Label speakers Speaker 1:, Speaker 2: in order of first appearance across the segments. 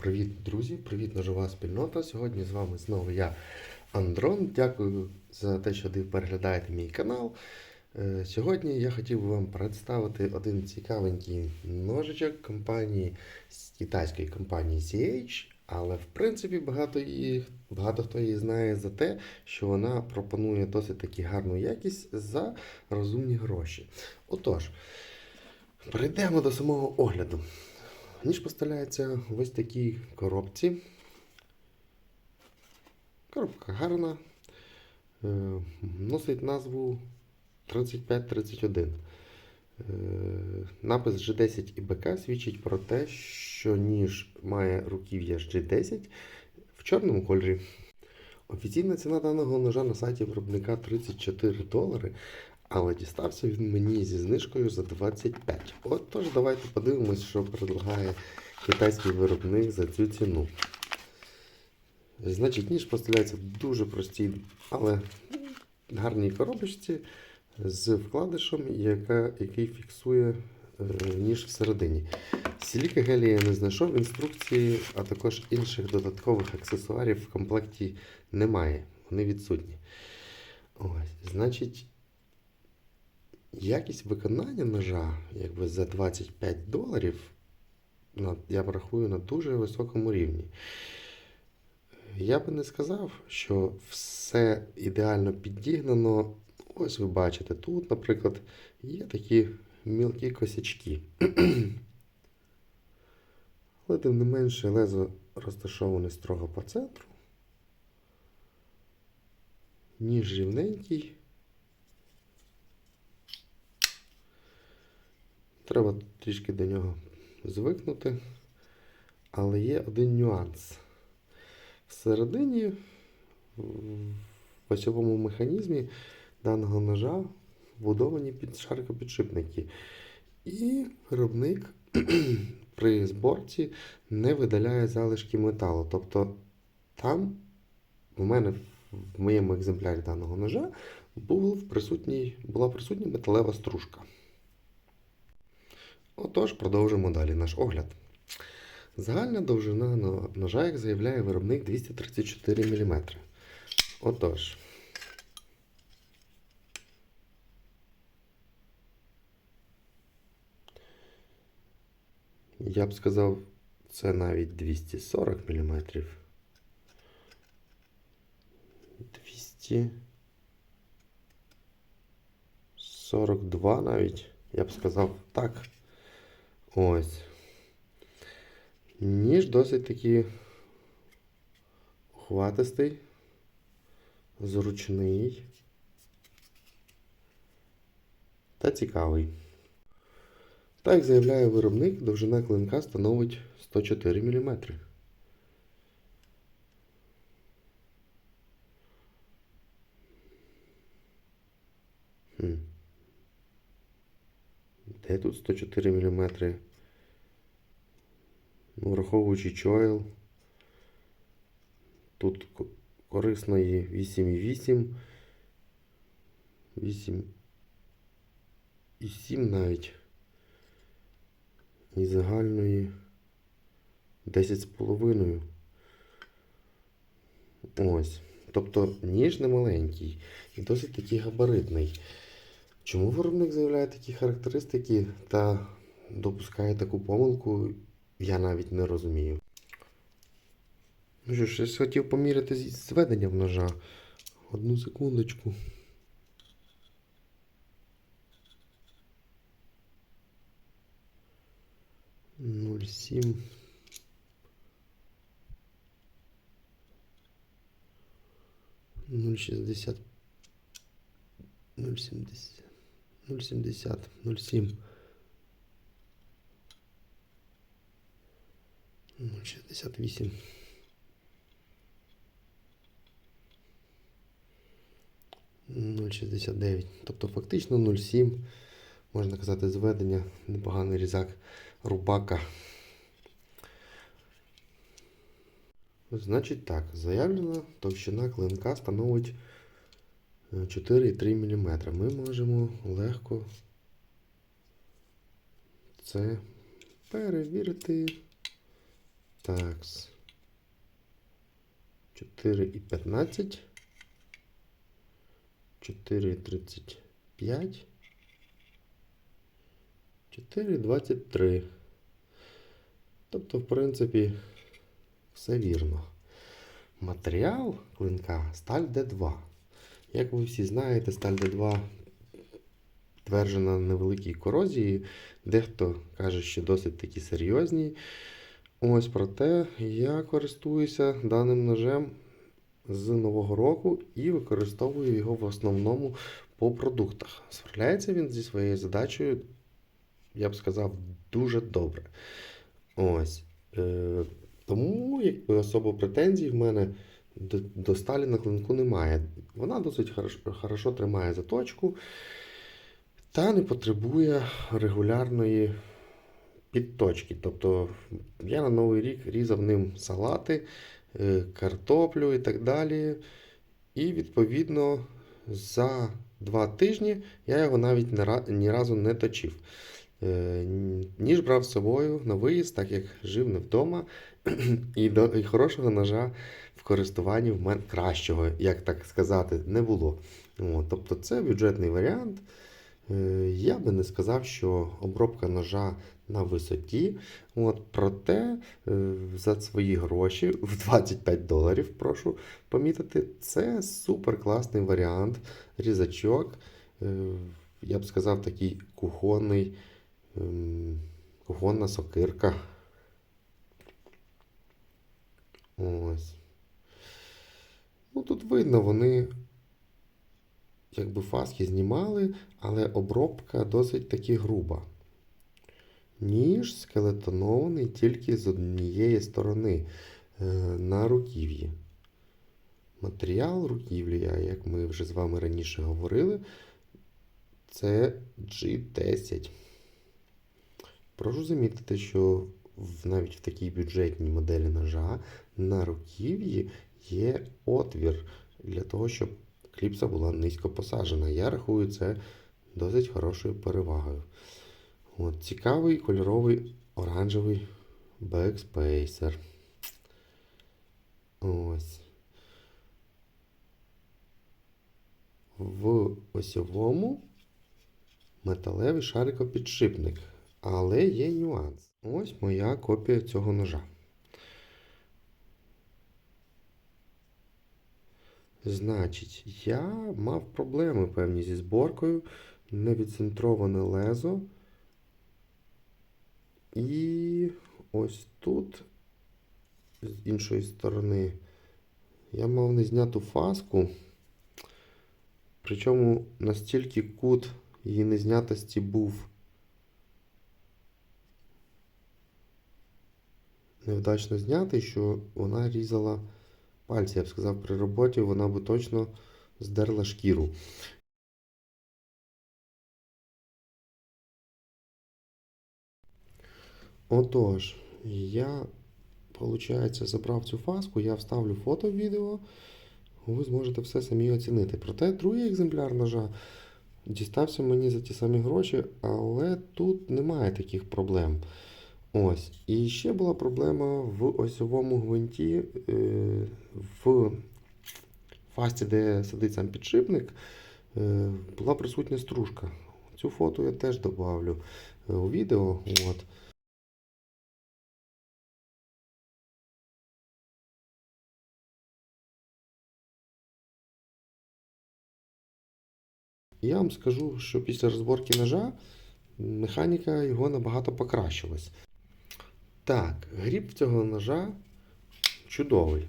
Speaker 1: Привіт, друзі! Привіт, ножова спільнота. Сьогодні з вами знову я, Андрон. Дякую за те, що ви переглядаєте мій канал. Е, Сьогодні я хотів би вам представити один цікавенький ножичок компанії китайської компанії CH, але в принципі багато, її, багато хто її знає за те, що вона пропонує досить таки гарну якість за розумні гроші. Отож, перейдемо до самого огляду. Ніж поставляється в ось такій коробці. Коробка гарна. Е, Носить назву 3531. Е, Напис G10 і БК свідчить про те, що ніж має руків'я G10 в чорному кольорі. Офіційна ціна даного ножа на сайті виробника 34 долари, але дістався він мені зі знижкою за 25. От тож давайте подивимось, що предлагає китайський виробник за цю ціну. Значить, ніж поставляється в дуже простій, але гарній коробочці з вкладишем, яка, який фіксує е, ніж всередині. Сіліка гелія я не знайшов, інструкції, а також інших додаткових аксесуарів в комплекті немає. Вони відсутні. Ось, значить, якість виконання ножа, якби за 25 доларів, я рахую на дуже високому рівні. Я би не сказав, що все ідеально підігнано. Ось ви бачите, тут, наприклад, є такі мілкі косячки. Але тим не менше лезо розташоване строго по центру. Ніж рівненький. Треба трішки до нього звикнути. Але є один нюанс. Всередині, в осьовому механізмі даного ножа вбудовані під шаркопідшипники. І виробник при зборці не видаляє залишки металу. Тобто там в мене в моєму екземплярі даного ножа був присутній, була присутня металева стружка. Отож, продовжимо далі наш огляд. Загальна довжина ножа, як заявляє виробник, 234 мм. Отож. Я б сказав, це навіть 240 мм. 242 навіть, я б сказав так. Ось. Ніж досить таки ухватистий, зручний та цікавий. Так заявляє виробник, довжина клинка становить 104 мм. Хм. Де тут 104 мм? Ну, враховуючи чойл, тут ко- корисної 8,8, 8,7 навіть. І загальної 10,5. Ось. Тобто ніж не маленький і досить такий габаритний. Чому виробник заявляє такі характеристики та допускає таку помилку, я навіть не розумію. Ну що ж, я хотів поміряти зі- зведення ножа. Одну секундочку. Нуль сім. Нуль шістдесят. Нуль сімдесят. Нуль сімдесят. Нуль сім. 68. Нуль 69. Тобто фактично 0,7. Можна казати, зведення, непоганий різак рубака. Значить так, заявлена товщина клинка становить 4,3 мм. Ми можемо легко це перевірити. Так. 4,15. 4,35. 4,23. Тобто, в принципі, все вірно. Матеріал клинка сталь D2. Як ви всі знаєте, сталь D2 тверджена невеликій корозії. Дехто каже, що досить такі серйозні. Ось проте я користуюся даним ножем з нового року і використовую його в основному по продуктах. Справляється він зі своєю задачею, я б сказав, дуже добре. Ось. Е, тому якби особо претензій в мене до, до сталі на клинку немає. Вона досить хорошо, хорошо тримає заточку та не потребує регулярної підточки. Тобто я на Новий рік різав ним салати, е, картоплю і так далі. І відповідно за два тижні я його навіть ні разу не точив. Е, Ніж брав з собою на виїзд, так як жив не вдома, і, до, і хорошого ножа в користуванні в мене кращого, як так сказати, не було. От, тобто це бюджетний варіант. Е, Я би не сказав, що обробка ножа на висоті. От, проте е, за свої гроші в 25 доларів, прошу помітити, це супер класний варіант. Різачок. Я б сказав, такий кухонний, кухонна сокирка. Ось. Ну, тут видно, вони якби фаски знімали, але обробка досить таки груба. Ніж скелетонований тільки з однієї сторони е, на руків'ї. Матеріал руківлі, як ми вже з вами раніше говорили, це G10. Прошу замітити, що навіть в такій бюджетній моделі ножа на руків'ї є отвір для того, щоб кліпса була низько посаджена. Я рахую це досить хорошою перевагою. От, цікавий кольоровий оранжевий бекспейсер. Ось. В осьовому металевий шарикопідшипник. Але є нюанс. Ось моя копія цього ножа. Значить, я мав проблеми певні зі зборкою, невідцентроване лезо. І ось тут, з іншої сторони, я мав не зняту фаску. Причому настільки кут її незнятості був невдачно знятий, що вона різала пальці. Я б сказав, при роботі вона би точно здерла шкіру. Отож, я, виходить, забрав цю фаску, я вставлю фото в відео, ви зможете все самі оцінити. Проте другий екземпляр ножа дістався мені за ті самі гроші, але тут немає таких проблем. Ось. І ще була проблема в осьовому гвинті, е, в фасті, де сидить сам підшипник, е, була присутня стружка. Цю фото я теж добавлю е, у відео. От. Я вам скажу, що після розборки ножа механіка його набагато покращилась. Так, гріб цього ножа чудовий.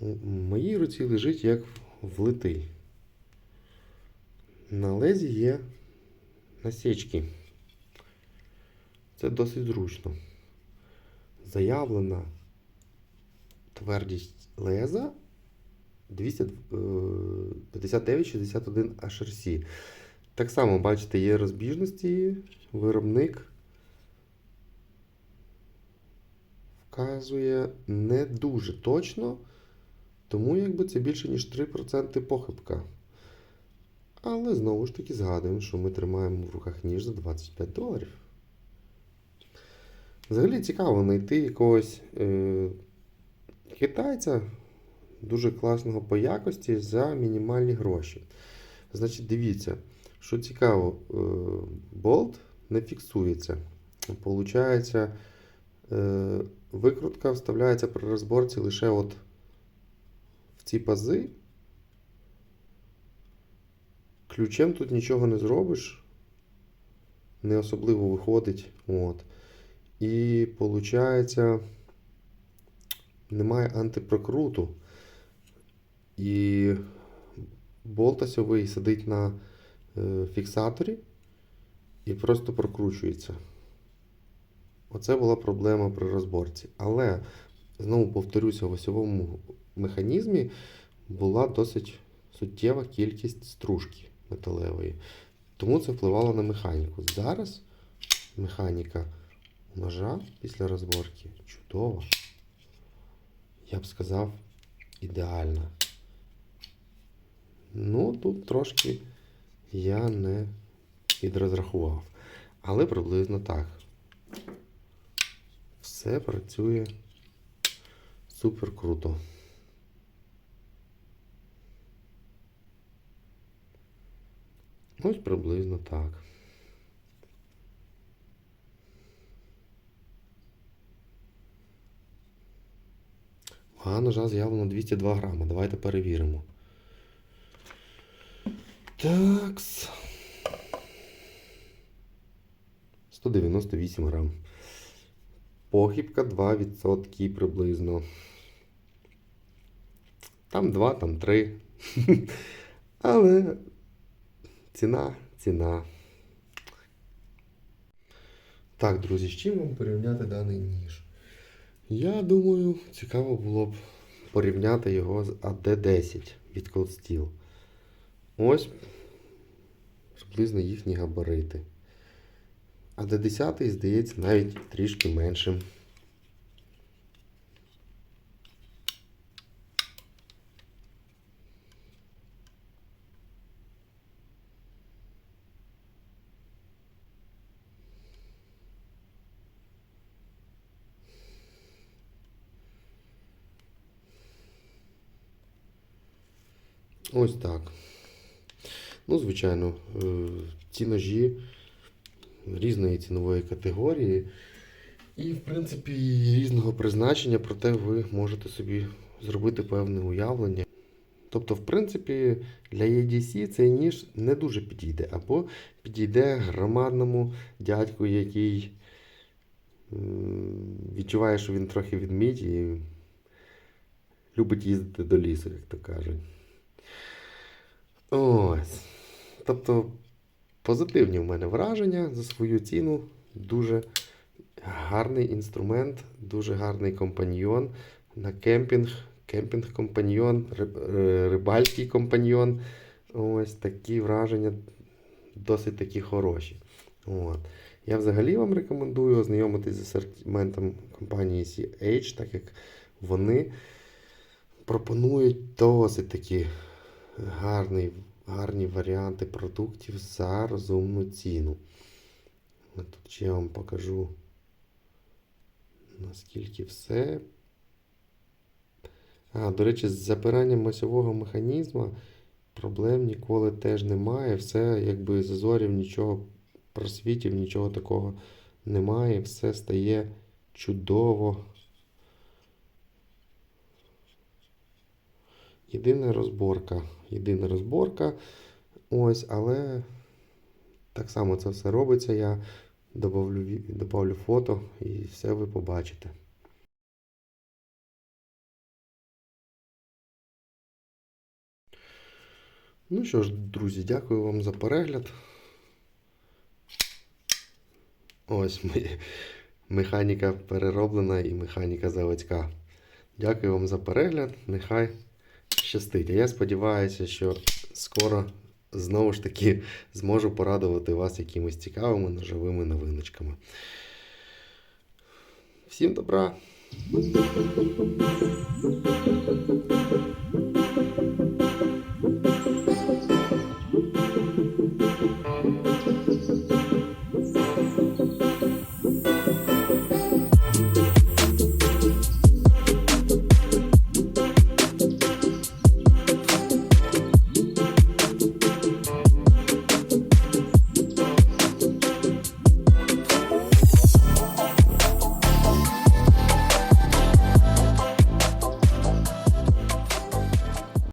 Speaker 1: У моїй руці лежить як влитий. На лезі є насічки. Це досить зручно. Заявлена твердість леза 259-61 HRC. Так само, бачите, є розбіжності, виробник вказує не дуже точно, тому якби це більше, ніж 3% похибка. Але знову ж таки згадуємо, що ми тримаємо в руках ніж за 25 доларів. Взагалі цікаво знайти якогось е, китайця дуже класного по якості за мінімальні гроші. Значить, дивіться, що цікаво, е, болт не фіксується. Получається, е, викрутка вставляється при розборці лише от в ці пази. Ключем тут нічого не зробиш, не особливо виходить. От. І виходить, немає антипрокруту. І болт осьовий сидить на е, фіксаторі і просто прокручується. Оце була проблема при розборці. Але, знову повторюся, в осьовому механізмі була досить суттєва кількість стружки металевої. Тому це впливало на механіку. Зараз механіка ножа після розборки чудова. Я б сказав, ідеальна. Ну, тут трошки я не підрозрахував. Але приблизно так. Все працює супер круто. Ось приблизно так. Вага ножа заявлено 202 грама. Давайте перевіримо. Такс. 198 грам. Похибка 2% приблизно. Там 2, там 3. Але ціна, ціна. Так, друзі, з чим вам порівняти даний ніж? Я думаю, цікаво було б порівняти його з AD10 від Cold Steel. Ось приблизно їхні габарити. AD10, здається, навіть трішки меншим. Ось так. Ну, звичайно, е, ці ножі різної цінової категорії і, в принципі, різного призначення, проте ви можете собі зробити певне уявлення. Тобто, в принципі, для EDC цей ніж не дуже підійде, або підійде громадному дядьку, який відчуває, що він трохи відмідь і любить їздити до лісу, як то кажуть. Ось. Тобто позитивні в мене враження за свою ціну. Дуже гарний інструмент, дуже гарний компаньйон на кемпінг, кемпінг-компаньйон, е, рибальський компаньйон. Ось такі враження досить такі хороші. От. Я взагалі вам рекомендую ознайомитись з асортиментом компанії CH, так як вони пропонують досить такі гарний, гарні варіанти продуктів за розумну ціну. Тут ще я вам покажу, наскільки все. А, до речі, з запиранням осьового механізму проблем ніколи теж немає. Все, якби зазорів, нічого, просвітів, нічого такого немає. Все стає чудово. Єдина розборка. Єдина розборка. Ось, але так само це все робиться. Я добавлю, добавлю фото і все ви побачите. Ну що ж, друзі, дякую вам за перегляд. Ось механіка перероблена і механіка заводська. Дякую вам за перегляд. Нехай щастить. А я сподіваюся, що скоро знову ж таки зможу порадувати вас якимось цікавими ножовими новиночками. Всім добра!